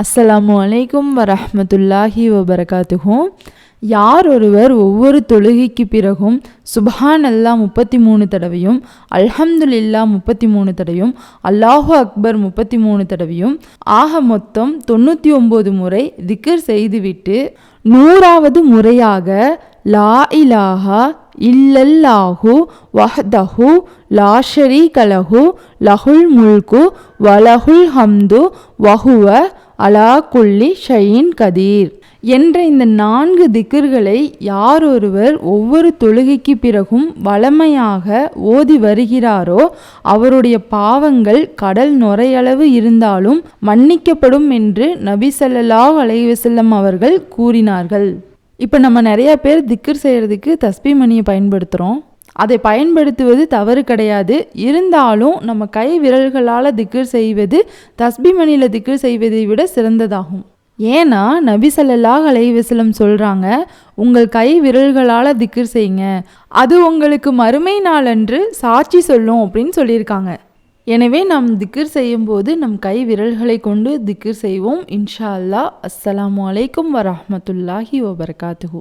அஸ்ஸலாமு அலைக்கும் வரஹ்மத்துல்லாஹி வபரகாத்துகும் யார் ஒருவர் ஒவ்வொரு தொழுகைக்கு பிறகும் சுபஹான் அல்லா முப்பத்தி மூணு தடவையும் அல்ஹம்துலில்லா முப்பத்தி மூணு தடவையும் அல்லாஹு அக்பர் முப்பத்தி மூணு தடவையும் ஆக மொத்தம் தொண்ணூற்றி ஒம்பது முறை திக்கர் செய்துவிட்டு நூறாவது முறையாக லா இலாஹா இல்லல்லாஹு வஹ்தஹு லா ஷரீகலஹு லஹுல் முல்கு வலஹுல் ஹம்து வஹுவ அலா குல்லி ஷயின் கதீர். என்ற இந்த நான்கு திக்கர்களை யார் ஒருவர் ஒவ்வொரு தொழுகைக்கு பிறகும் வளமையாக ஓதி வருகிறாரோ அவருடைய பாவங்கள் கடல் நுரையளவு இருந்தாலும் மன்னிக்கப்படும் என்று நபி ஸல்லல்லாஹு அலைஹி அவர்கள் கூறினார்கள். இப்போ நம்ம நிறையா பேர் திக்ர் செய்கிறதுக்கு தஸ்பி மணியை பயன்படுத்துகிறோம் அதை பயன்படுத்துவது தவறு கிடையாது. இருந்தாலும் நம்ம கை விரல்களால் திக்கர் செய்வது தஸ்பி மணியில் செய்வதை விட சிறந்ததாகும். ஏன்னா நபி ஸல்லல்லாஹு அலைவசலம் சொல்கிறாங்க உங்கள் கை விரல்களால் திக்கிர் செய்யுங்க. அது உங்களுக்கு மறுமை நாளன்று சாட்சி சொல்லும் அப்படின்னு சொல்லியிருக்காங்க. எனவே நாம் திக்ர் செய்யும்போது நம் கை விரல்களை கொண்டு திக்கிர் செய்வோம். இன்ஷா அல்லா அஸ்ஸலாமு அலைக்கும் வரமத்துல்லாஹி வபரகாத்துஹு.